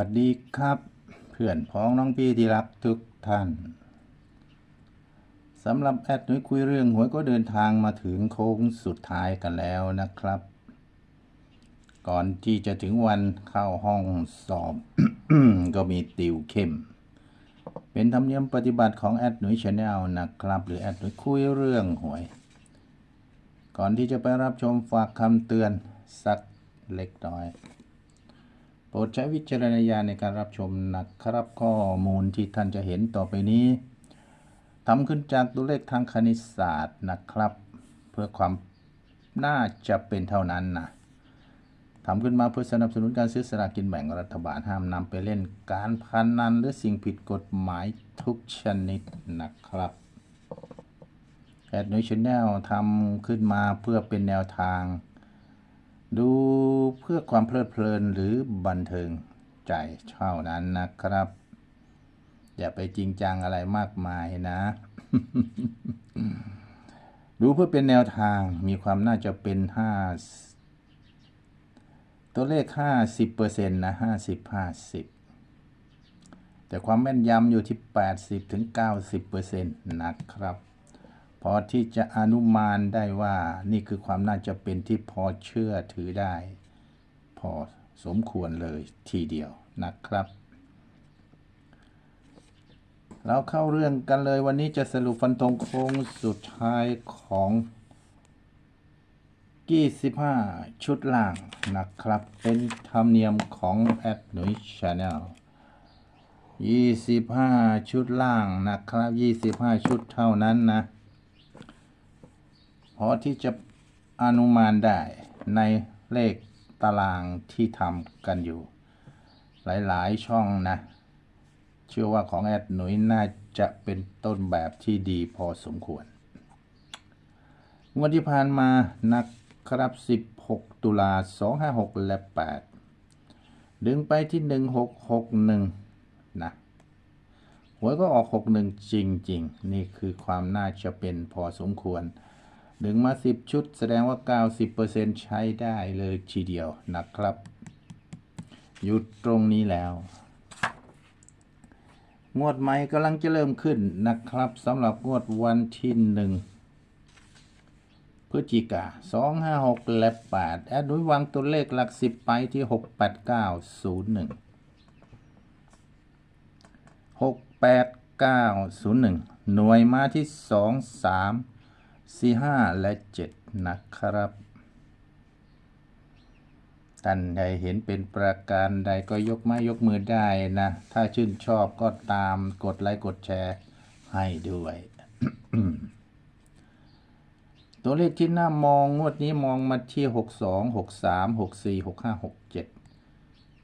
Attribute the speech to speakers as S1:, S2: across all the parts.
S1: วัสดีครับเพื่อนพ้องน้องพี่ที่รักทุกท่านสำหรับแอดนุ้ยคุยเรื่องหวยก็เดินทางมาถึงโค้งสุดท้ายกันแล้วนะครับ ก่อนที่จะถึงวันเข้าห้องสอบ ก็มีติวเข้ม เป็นธรรมเนียมปฏิบัติของแอดหนุ่ยชาแนลนะครับ หรือแอดหนุ่ยคุยเรื่องหวย ก่อนที่จะไปรับชมฝากคำเตือนสักเล็กน้อย โปรดใช้วิจารณญาณในการรับชมนะครับข้อมูลที่ท่านจะเห็นต่อไปนี้ทำขึ้นจากตัวเลขทางคณิตศาสตร์นะครับ เพื่อความน่าจะเป็นเท่านั้นนะทำขึ้นมาเพื่อสนับสนุนการซื้อสลากกินแบ่งรัฐบาลห้ามนำไปเล่นการพนันหรือสิ่งผิดกฎหมายทุกชนิดนะครับแอดนิวชแนลทำขึ้นมาเพื่อเป็นแนวทาง ดูเพื่อความเพลิดเพลินหรือบันเทิงใจเท่านั้นนะครับ อย่าไปจริงจังอะไรมากมายนะ ดูเพื่อเป็นแนวทางมีความน่าจะเป็นห้าตัวเลข50%นะ50 50แต่ความแม่นยำอยู่ที่80ถึง90%นะครับ อที่จะอนุมานได้ว่า นี่คือความน่าจะเป็นที่พอเชื่อถือได้ พอสมควรเลยทีเดียวนะครับ เราเข้าเรื่องกันเลยวันนี้จะสรุปฟันธงโค้งสุดท้ายของ25 ชุดล่างนะครับ เป็นธรรมเนียมของแอดหนุ่ยชาแนล25 ชุดล่างนะครับ 25 ชุดเท่านั้นนะ พอที่จะอนุมานได้ในเลขตารางที่ทำกันอยู่ หลายๆช่องนะ เชื่อว่าของแอดหนุ่ยน่าจะเป็นต้นแบบที่ดีพอสมควร งวดที่ผ่านมานะครับ 16 ตุลา 256 และ 8 ดึงไปที่ 1661 นะหวยก็ออก 61 จริง ๆ นี่คือความน่าจะเป็นพอสมควร ดึงมา 10 ชุด แสดงว่า 90%ใช้ได้เลยทีเดียวนะครับ หยุดตรงนี้แล้ว งวดใหม่กำลังจะเริ่มขึ้นนะครับสำหรับงวดวันที่หนึ่งพฤศจิกา2 5 6 และ 8 แอดนุ้ยวางตัวเลขหลัก 10 ไปที่ 6 8 9 0 1 6 8 9 0 1 หน่วยมาที่ 2 3 4 5 และ 7 นะครับ ท่านใดเห็นเป็นประการใดก็ยกไม้ยกมือได้นะ ถ้าชื่นชอบก็ตามกดไลค์กดแชร์ให้ด้วย ตัวเลขที่น่ามองงวดนี้มองมาที่ 62 63 64 65 67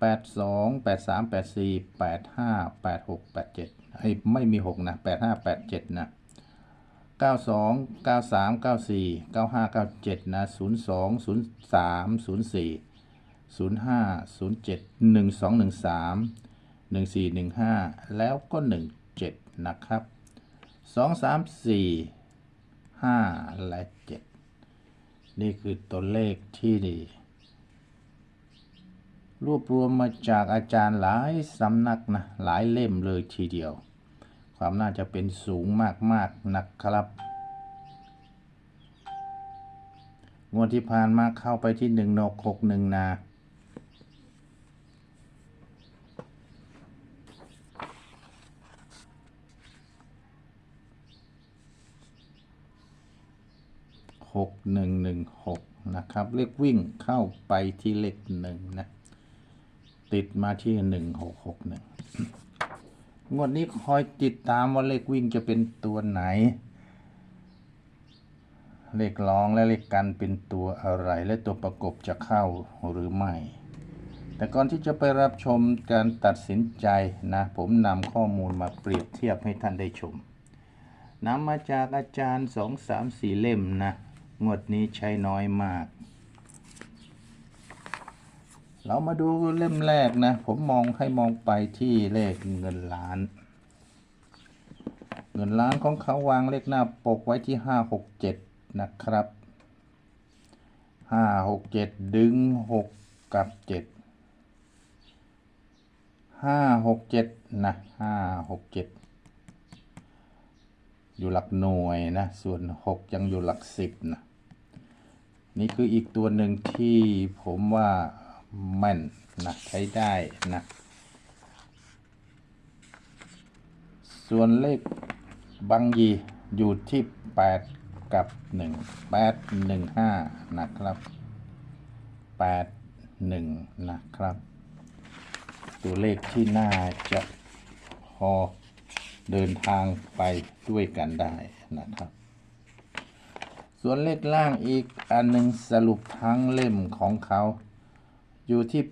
S1: 82 83 84 85 86 87ไอ้ไม่มี 6 นะ 85 87 นะ 92 93 94 95 97นะ02 03 04 05 07 1213 1415 แล้วก็ 17 นะครับ 2 3 4 5 และ 7 นี่คือตัวเลขที่ดี รวบรวมมาจากอาจารย์หลายสำนักนะ หลายเล่มเลยทีเดียว ความน่าจะเป็นสูงมากๆนะครับ งวดที่ผ่านมาเข้าไปที่1นก6 1นาหกหนึ่งหนึ่งหกนะครับ เลขวิ่งเข้าไปที่เลขหนึ่งนะ ติดมาที่หนึ่งหกหกหนึ่ง งวดนี้คอยติดตามว่าเลขวิ่งจะเป็นตัวไหน เลขรองและเลขกันเป็นตัวอะไร และตัวประกบจะเข้าหรือไม่ แต่ก่อนที่จะไปรับชมการตัดสินใจนะ ผมนำข้อมูลมาเปรียบเทียบให้ท่านได้ชมนำมาจากอาจารย์สองสามสี่เล่มนะ งวดนี้ใช้น้อยมาก เรามาดูเล่มแรกนะ ผมมองให้มองไปที่เลขเงินล้าน เงินล้านของเขาวางเลขหน้าปกไว้ที่ห้าหกเจ็ดนะครับห้าหกเจ็ดดึงหกกับเจ็ดห้าหกเจ็ดนะห้าหกเจ็ดอยู่หลักหน่วยนะ ส่วนหกยังอยู่หลักสิบนะ นี่คืออีกตัวหนึ่งที่ผมว่า แม่นนะใช้ได้นะ ส่วนเลขบางยีอยู่ที่ 8 กับ 1 8 1 5 นะครับ 8 1 นะครับ ตัวเลขที่น่าจะพอเดินทางไปด้วยกันได้นะครับ ส่วนเลขล่างอีกอันหนึ่งสรุปทั้งเล่มของเขา อยู่ที่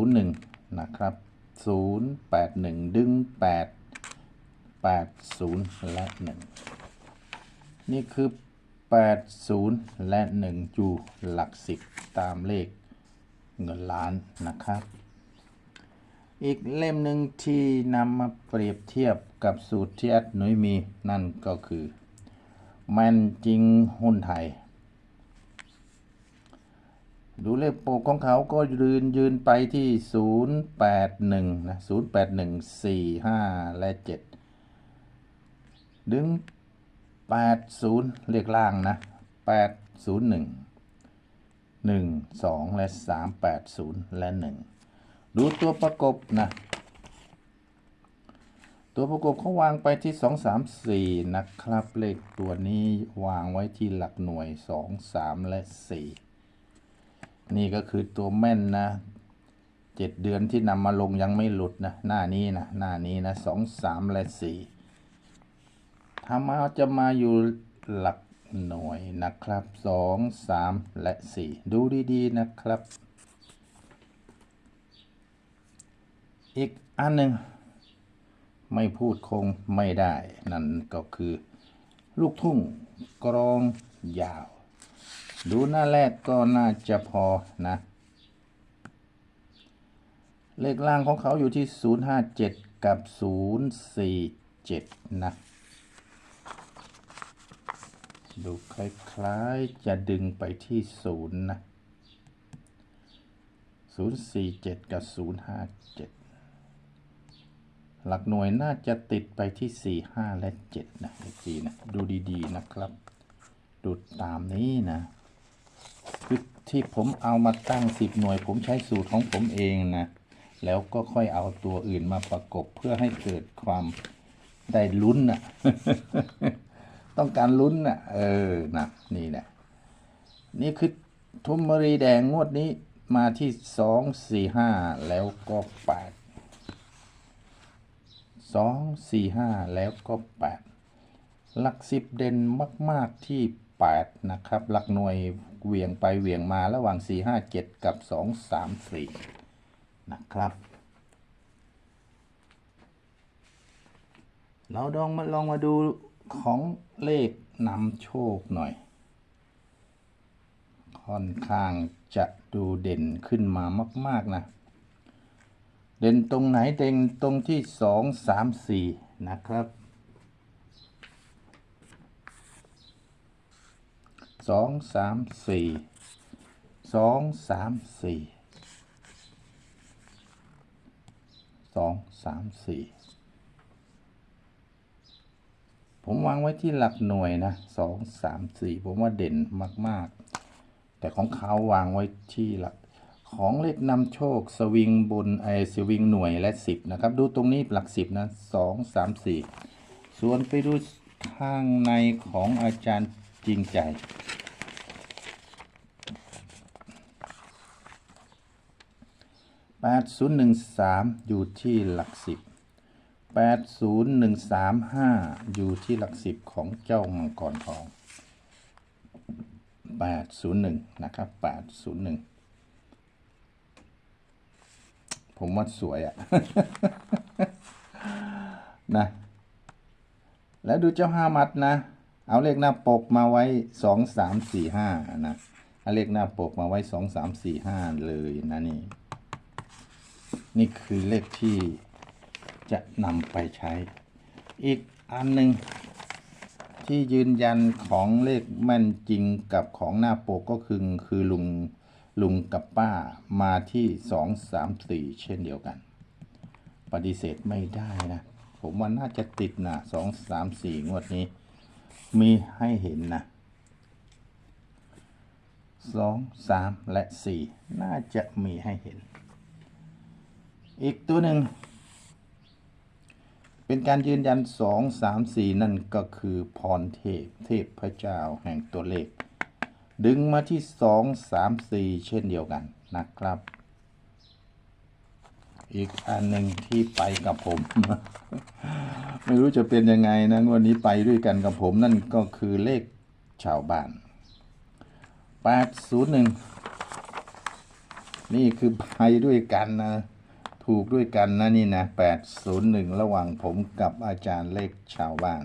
S1: 801 นะครับ 081 ดึง 8 80 และ 1 นี่คือ 80 และ 1 อยู่หลัก 10 ตามเลขเงินล้านนะครับ อีกเล่มหนึ่งที่นำมาเปรียบเทียบกับสูตรที่แอดหนุยมีนั่นก็คือ แมนจริงหุ้นไทย ดูเลขโปกของเขาก็ยืนยืนไปที่ 081 นะ 081 45 และ 7 ดึง 80 เลขล่างนะ 801 1 2 และ 3 80 และ 1 ดูตัวประกบนะ ตัวประกบเขาวางไปที่ 2 3 4 นะครับ เลขตัวนี้วางไว้ที่หลักหน่วย 2 3 และ 4 นี่ก็คือตัวแม่นนะเจ็ดเดือนที่นำมาลงยังไม่หลุดนะ หน้านี้นะ หน้านี้นะ2 3และ4ถ้ามาจะมาอยู่หลักหน่วยนะครับ2 3และ4ดูดีๆนะครับ อีกอันหนึ่งไม่พูดคงไม่ได้ นั่นก็คือ ลูกทุ่งกรองยาว ดูหน้าแรกก็น่าจะพอนะ เลขล่างของเขาอยู่ที่ 057 กับ 047 นะ ดูคล้ายๆจะดึงไปที่ 0 นะ 047 กับ 057 หลักหน่วยน่าจะติดไปที่ 4 5 และ 7 นะดีนะดูดีๆนะครับดูตามนี้นะ คือที่ผมเอามาตั้ง10หน่วย ผมใช้สูตรของผมเองนะ แล้วก็ค่อยเอาตัวอื่นมาประกบเพื่อให้เกิดความได้ลุ้นน่ะ ต้องการลุ้นน่ะ เออนะนี่นะนี่คือทุมมรีแดงงวดนี้มาที่สองสี่ห้าแล้วก็แปดสองสี่ห้าแล้วก็แปดหลักสิบเด่นมาก ๆที่แปดนะครับ หลักหน่วย เหวี่ยงไปเหวี่ยงมาระหว่างสี่ห้าเจ็ดกับสองสามสี่นะครับ เราลองมาลองมาดูของเลขนำโชคหน่อย ค่อนข้างจะดูเด่นขึ้นมามาก ๆ นะ เด่นตรงไหนเด่นตรงที่สองสามสี่นะครับ สองสามสี่สองสามสี่สองสามสี่ผมวางไว้ที่หลักหน่วยนะสองสามสี่ผมว่าเด่นมาก ๆ แต่ของเขาวางไว้ที่หลักของเลขนำโชคสวิงบนไอสวิงหน่วยและสิบนะครับ ดูตรงนี้หลักสิบนะสองสามสี่ส่วนไปดูข้างในของอาจารย์จริงใจ แปดศูนย์หนึ่งสามอยู่ที่หลักสิบแปดศูนย์หนึ่งสามห้าอยู่ที่หลักสิบของเจ้ามังกรทองแปดศูนย์หนึ่งนะครับแปดศูนย์หนึ่งผมว่าสวยอะนะ แล้วดูเจ้าห้ามัดนะ เอาเลขหน้าปกมาไว้สองสามสี่ห้านะ เอาเลขหน้าปกมาไว้สองสามสี่ห้าเลยนะนี่ นี่คือเลขที่จะนำไปใช้ อีกอันหนึ่งที่ยืนยันของเลขแม่นจริงกับของหน้าปกก็คือคือลุงลุงกับป้ามาที่สองสามสี่เช่นเดียวกัน ปฏิเสธไม่ได้นะ ผมว่าน่าจะติดนะสองสามสี่งวดนี้ มีให้เห็นนะสองสามและสี่น่าจะมีให้เห็น อีกตัวหนึ่ง เป็นการยืนยันสองสามสี่นั่นก็คือพรเทพ เทพพระเจ้าแห่งตัวเลข ดึงมาที่สองสามสี่เช่นเดียวกันนะครับ อีกอันหนึ่งที่ไปกับผม ไม่รู้จะเป็นยังไงนะวันนี้ไปด้วยกันกับผมนั่นก็คือเลขชาวบ้าน 801 นี่คือไปด้วยกันนะ ถูกด้วยกันนะนี่นะ801ระหว่างผมกับอาจารย์เลขชาวบ้าน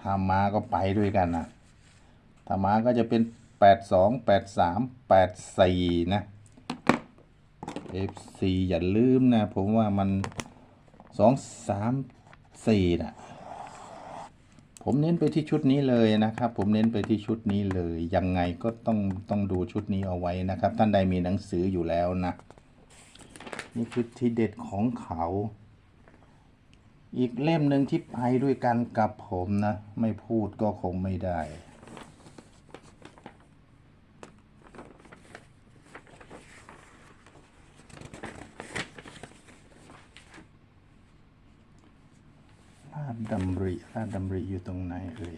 S1: ถ้ามาก็ไปด้วยกันนะถ้ามาก็จะเป็น82 83 84นะ FC อย่าลืมนะ ผมว่ามัน2 3 4นะ ผมเน้นไปที่ชุดนี้เลยนะครับ ผมเน้นไปที่ชุดนี้เลย ยังไงก็ต้องต้องดูชุดนี้เอาไว้นะครับ ท่านใดมีหนังสืออยู่แล้วนะ นี่คือทีเด็ดของเขา อีกเล่มหนึ่งที่ไปด้วยกันกับผมนะ ไม่พูดก็คงไม่ได้ ลา ดำริลาดดำริอยู่ตรงไหนเอ่ย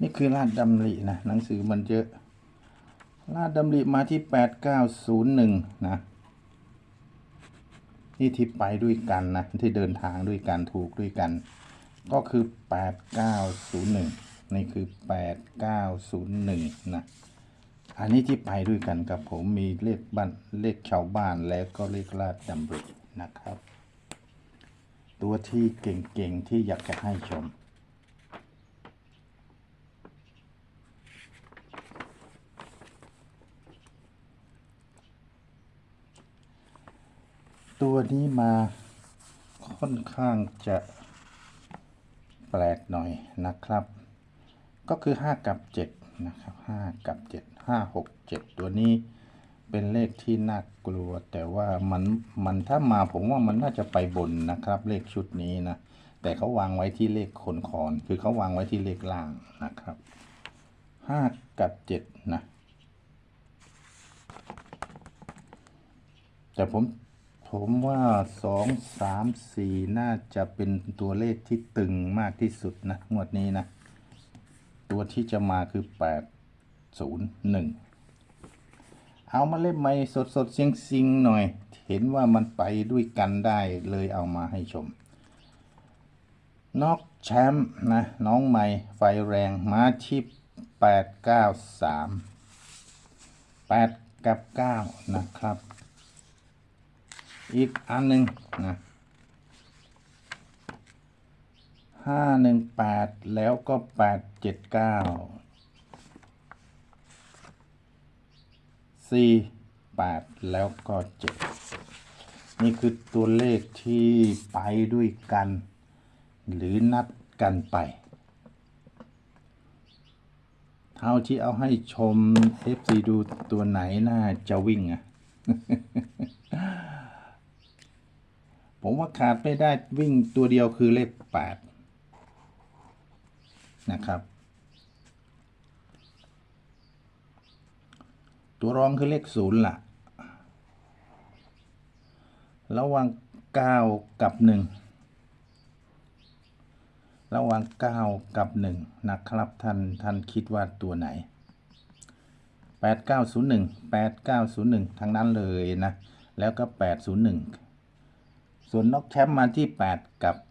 S1: นี่คือลาดดำรินะหนังสือมันเยอะลาดดำริมาที่ 8901 นะนี่ที่ไปด้วยกันนะที่เดินทางด้วยกันถูกด้วยกัน ก็คือ 8901 นี่คือ 8901 นะอันนี้ที่ไปด้วยกันกับผมมีเลขบ้านเลขชาวบ้านแล้วก็เลขลาดดำรินะครับ ตัวที่เก่งๆ ที่อยากจะให้ชม ตัวนี้มาค่อนข้างจะแปลกหน่อยนะครับ ก็คือ 5 กับ 7 นะครับ 5 กับ 7 5 6 7 ตัวนี้ เป็นเลขที่น่ากลัว แต่ว่ามันมันถ้ามาผมว่ามันน่าจะไปบนนะครับ เลขชุดนี้นะ แต่เขาวางไว้ที่เลขขนคอนคือเขาวางไว้ที่เลขล่างนะครับ5กับ7นะ แต่ผมผมว่าสองสามสี่น่าจะเป็นตัวเลขที่ตึงมากที่สุดนะงวดนี้นะ ตัวที่จะมาคือแปดศูนย์หนึ่ง เอามาเล่มใหม่สดสดเสียงซิงหน่อย เห็นว่ามันไปด้วยกันได้เลยเอามาให้ชมนอกแชมป์นะน้องใหม่ไฟแรงมาที่แปดเก้าสามแปดกับเก้านะครับ อีกอันหนึ่งนะห้าหนึ่งแปดแล้วก็แปดเจ็ดเก้าสี่แปดแล้วก็เจ็ดนี่คือตัวเลขที่ไปด้วยกัน หรือนัดกันไป เท่าที่เอาให้ชม FC ดูตัวไหนน่าจะวิ่งอะผมว่าขาดไม่ได้วิ่งตัวเดียวคือเลขแปดนะครับ ตัวรองคือเลขศูนย์ล่ะ ระหว่างเก้ากับหนึ่งระหว่างเก้ากับหนึ่งนะครับท่านท่านคิดว่าตัวไหนแปดเก้าศูนย์หนึ่งแปดเก้าศูนย์หนึ่งทั้งนั้นเลยนะ แล้วก็แปดศูนย์หนึ่งส่วนนกแชมป์มาที่8กับ9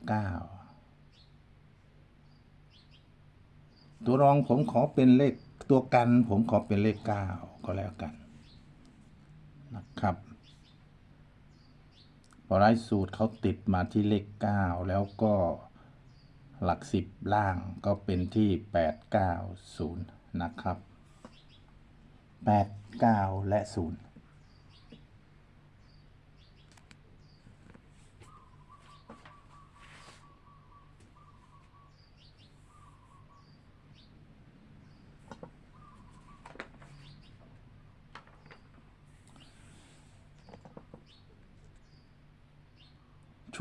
S1: ตัวรองผมขอเป็นเลขตัวกันผมขอเป็นเลข9ก็็แล้วกันนะครับพอไร้สูตรเขาติดมาที่เลข 9 แล้วก็หลัก 10 ล่างก็เป็นที่ 8 9 0 นะครับ 8 9 และ 0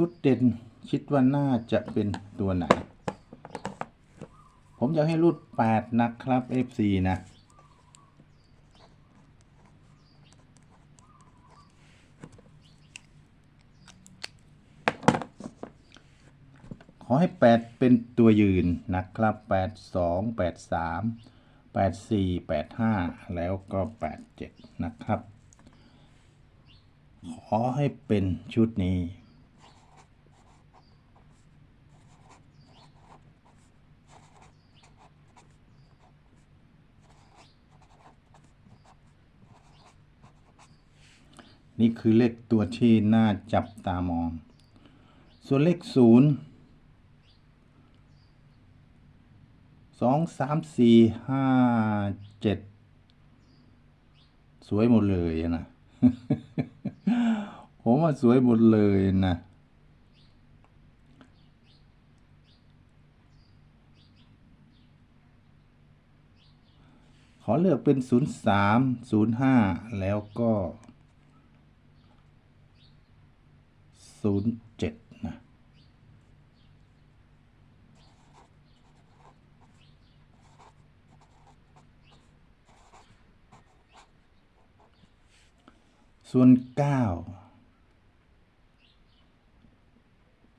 S1: ชุดเด่นคิดว่าน่าจะเป็นตัวไหน ผมอยากให้รูด8นะครับ FC นะขอให้ 8 เป็นตัวยืนนะครับ 8 2 8 3 8 4 8 5 แล้วก็ 8 7 นะครับ ขอให้เป็นชุดนี้ นี่คือเลขตัวที่น่าจับตามอง ส่วนเลขศูนย์สองสามสี่ห้าเจ็ดสวยหมดเลยนะ ผมว่าสวยหมดเลยนะ ขอเลือกเป็นศูนย์สามศูนย์ห้าแล้วก็ ศูนย์เจ็ดนะส่วนเก้า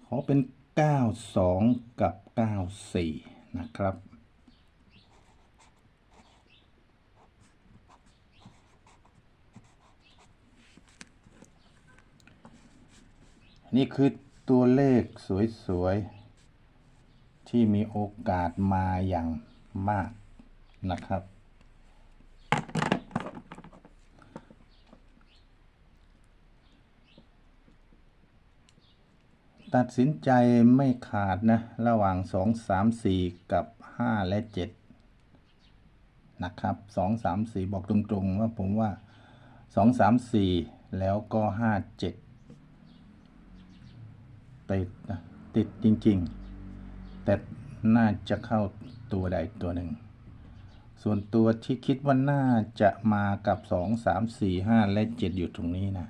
S1: ขอเป็นเก้าสองกับเก้าสี่นะครับ นี่คือตัวเลขสวยๆ ที่มีโอกาสมาอย่างมากนะครับ ตัดสินใจไม่ขาดนะ ระหว่าง 2 3 4 กับ 5 และ 7 นะครับ 2 3 4 บอกตรงๆว่าผมว่า 2 3 4 แล้วก็ 5 7 ติดติดจริง ๆ แต่น่าจะเข้าตัวใดตัวหนึ่ง ส่วนตัวที่คิดว่าน่าจะมากับ 2 3 4 5 และ 7 อยู่ตรงนี้นะ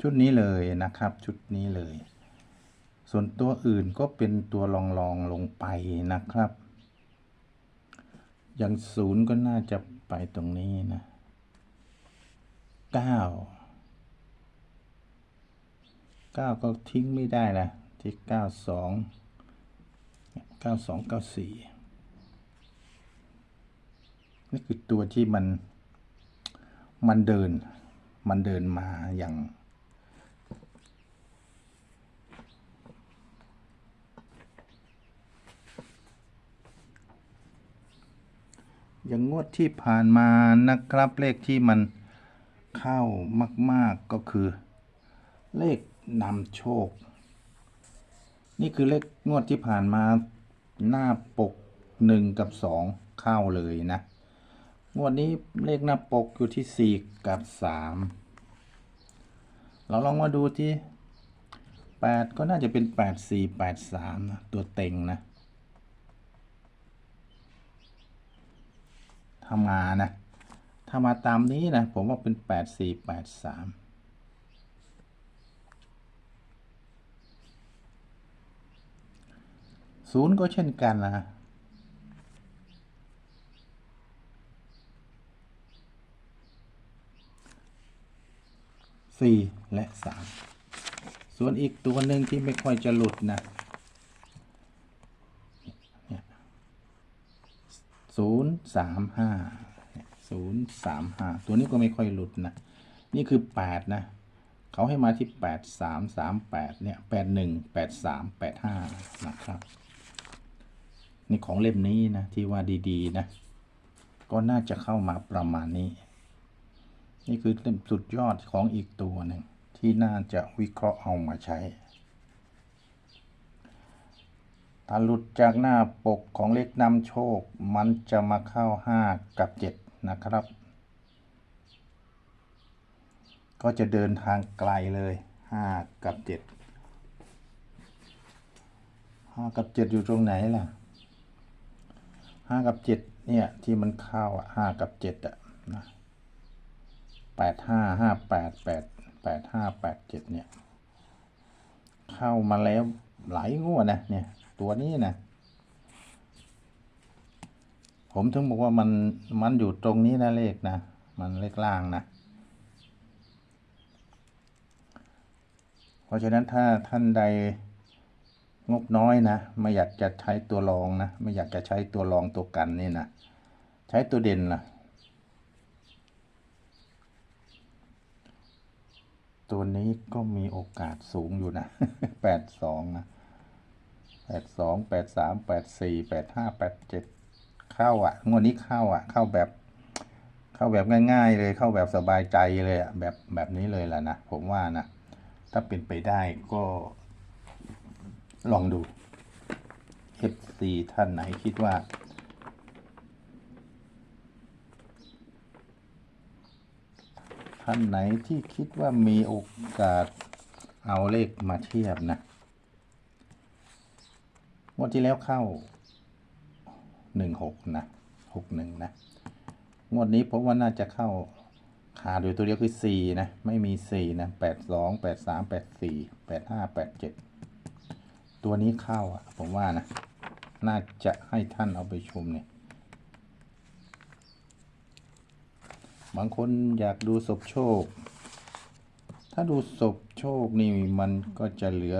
S1: ชุดนี้เลยนะครับ ชุดนี้เลย ส่วนตัวอื่นก็เป็นตัวรองรองๆลงไปนะครับ อย่างศูนย์ก็น่าจะไปตรงนี้นะเก้าเก้าก็ทิ้งไม่ได้นะที่เก้าสองเก้าสองเก้าสี่นี่คือตัวที่มัน มันเดิน มันเดินมาอย่าง อย่างงวดที่ผ่านมานะครับ เลขที่มันเข้ามาก ๆก็คือ เลขนำโชค นี่คือเลขงวดที่ผ่านมาหน้าปกหนึ่งกับสองเข้าเลยนะ งวดนี้เลขหน้าปกอยู่ที่สี่กับสามเราลองมาดูที่แปดก็น่าจะเป็นแปดสี่แปดสามนะตัวเต็งนะ ถ้ามานะ ถ้ามาตามนี้นะ ผมว่าเป็นแปดสี่แปดสามศูนย์ก็เช่นกันนะสี่และสามส่วนอีกตัวหนึ่งที่ไม่ค่อยจะหลุดนะ ศูนย์สามห้าศูนย์สามห้าตัวนี้ก็ไม่ค่อยหลุดนะ นี่คือแปดนะ เขาให้มาที่แปดสามสามแปดเนี่ยแปดหนึ่งแปดสามแปดห้านะครับ นี่ของเล่มนี้นะ ที่ว่าดีๆนะ ก็น่าจะเข้ามาประมาณนี้ นี่คือเล่มสุดยอดของอีกตัวหนึ่งที่น่าจะวิเคราะห์เอามาใช้ ถ้าหลุดจากหน้าปกของเลขนำโชค มันจะมาเข้า 5 กับ 7 นะครับ ก็จะเดินทางไกลเลย 5 กับ 7 5 กับ 7 อยู่ตรงไหนล่ะ 5 กับ 7 เนี่ย ที่มันเข้าอะห้ากับเจ็ดอะนะแปดห้าห้าแปดแปดแปดห้าแปดเจ็ดเนี่ย เข้ามาแล้วหลายงวดนะเนี่ย ตัวนี้นะผมถึงบอกว่ามันมันอยู่ตรงนี้นะเลขนะ มันเลขล่างนะ เพราะฉะนั้นถ้าท่านใดงบน้อยนะ ไม่อยากจะใช้ตัวรองนะ ไม่อยากจะใช้ตัวรองตัวกันนี่นะใช้ตัวเด่นนะตัวนี้ก็มีโอกาสสูงอยู่นะแปดสองนะ แปดสองแปดสามแปดสี่แปดห้าแปดเจ็ดเข้าอะงวดนี้เข้าอะ เข้าแบบ เข้าแบบง่าย ๆ เลยเข้าแบบสบายใจเลยอะแบบแบบนี้เลยแหละนะผมว่านะถ้าเป็นไปได้ก็ ลองดู FC ท่านไหนคิดว่า ท่านไหนที่คิดว่ามีโอกาสเอาเลขมาเทียบนะ งวดที่แล้วเข้าหนึ่งหกนะหกหนึ่งนะ งวดนี้ผมว่าน่าจะเข้าขาดอยู่ตัวเดียวคือสี่นะ ไม่มีสี่นะแปดสองแปดสามแปดสี่แปดห้าแปดเจ็ดตัวนี้เข้าอะ ผมว่านะ น่าจะให้ท่านเอาไปชมเนี่ยบางคนอยากดูศพโชค ถ้าดูศพโชคนี่มันก็จะเหลือ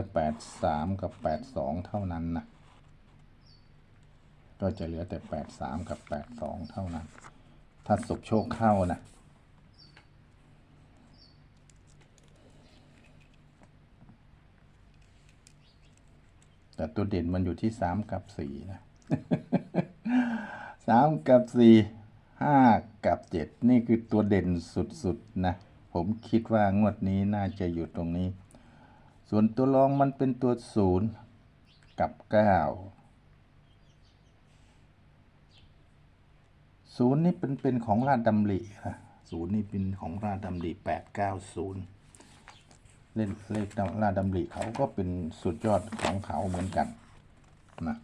S1: 83 กับ 82 เท่านั้นนะ ก็จะเหลือแต่ 83 กับ 82 เท่านั้น ถ้าศพโชคเข้านะแต่ตัวเด่นมันอยู่ที่ 3 กับ 4 นะ 3 กับ 4 5 กับ 7 นี่คือตัวเด่นสุดๆนะ ผมคิดว่างวดนี้น่าจะอยู่ตรงนี้ ส่วนตัวรองมันเป็นตัว 0 กับ 9 ศูนย์นี่เป็นเป็นของราชดำรินะศูนย์นี่เป็นของราชดำริแปดเก้าศูนย์เล่นเลขราชดำริเขาก็เป็นสุดยอดของเขาเหมือนกันนะ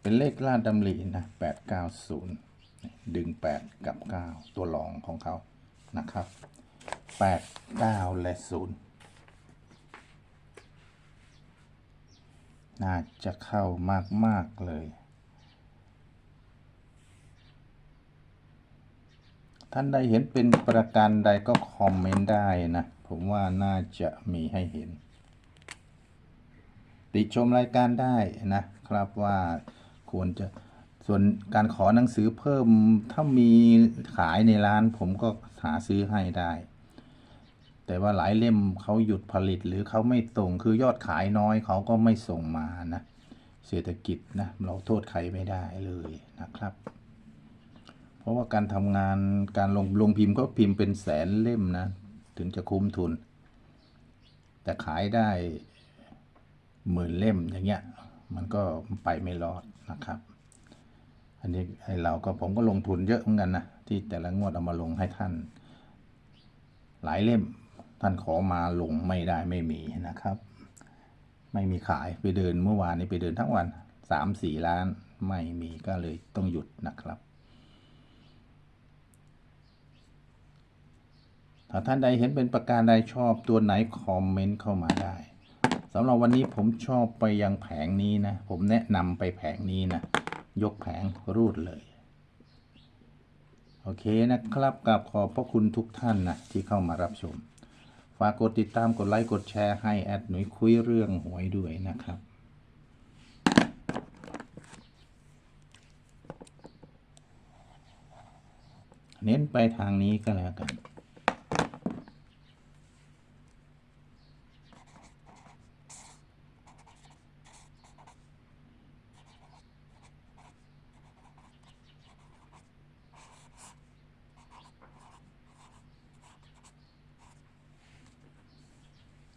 S1: เป็นเลขราชดำรินะแปดเก้าศูนย์ดึงแปดกับเก้าตัวรองของเขานะครับแปดเก้าและศูนย์น่าจะเข้ามาก ๆ เลย ท่านใดเห็นเป็นประการใดก็คอมเมนต์ได้นะ ผมว่าน่าจะมีให้เห็น ติชมรายการได้นะครับว่าควรจะส่วนการขอหนังสือเพิ่มถ้ามีขายในร้านผมก็หาซื้อให้ได้ แต่ว่าหลายเล่มเขาหยุดผลิตหรือเขาไม่ส่งคือยอดขายน้อยเขาก็ไม่ส่งมานะ เศรษฐกิจนะเราโทษใครไม่ได้เลยนะครับ เพราะว่าการทำงานการลงลงพิมพ์ก็พิมพ์เป็นแสนเล่มนะ ถึงจะคุ้มทุน แต่ขายได้หมื่นเล่มอย่างเงี้ย มันก็ไปไม่รอดนะครับ อันนี้ให้เราก็ผมก็ลงทุนเยอะเหมือนกันนะ ที่แต่ละงวดเอามาลงให้ท่าน หลายเล่มท่านขอมาลงไม่ได้ไม่มีนะครับ ไม่มีขายไปเดินเมื่อวานนี้ไปเดินทั้งวันสามสี่ล้านไม่มีก็เลยต้องหยุดนะครับ้าท่านใดเห็นเป็นประการใดชอบตัวไหนคอมเมนต์เข้ามาได้สำหรับวันนี้ผมชอบไปยังแผงนี้นะ ผมแนะนำไปแผงนี้นะ ยกแผงรูดเลย โอเคนะครับกับขอบพระคุณทุกท่านนะที่เข้ามารับชม ฝากกดติดตามกดไลค์กดแชร์ให้แอดหนุ่ยคุยเรื่องหวยด้วยนะครับเน้นไปทางนี้ก็แล้วกัน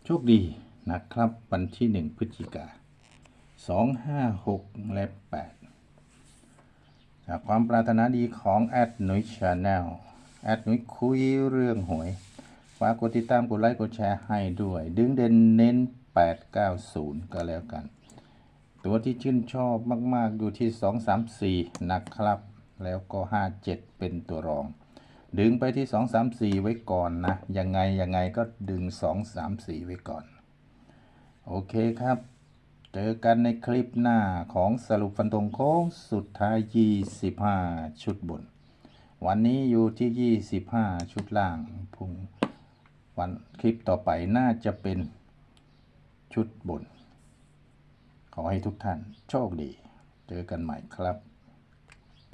S1: โชคดีนะครับ วันที่หนึ่งพฤศจิกาสองห้าหกและแปดจากความปรารถนาดีของแอดนุ้ยชาแนลแอดนุ้ยคุยเรื่องหวยฝากกดติดตามกดไลค์กดแชร์ให้ด้วย ดึงเด่นเน้น 890 ก็แล้วกัน ตัวที่ชื่นชอบมาก ๆ อยู่ที่ 234 นะครับ แล้วก็ห้าเจ็ดเป็นตัวรอง ดึงไปที่สองสามสี่ไว้ก่อนนะ ยังไง ยังไงก็ดึงสองสามสี่ไว้ก่อน โอเคครับ เจอกันในคลิปหน้าของสรุปฟันธงโค้งสุดท้าย 25 ชุดบน วันนี้อยู่ที่ 25 ชุดล่างพรุ่งวันคลิปต่อไปน่าจะเป็นชุดบน ขอให้ทุกท่านโชคดี เจอกันใหม่ครับ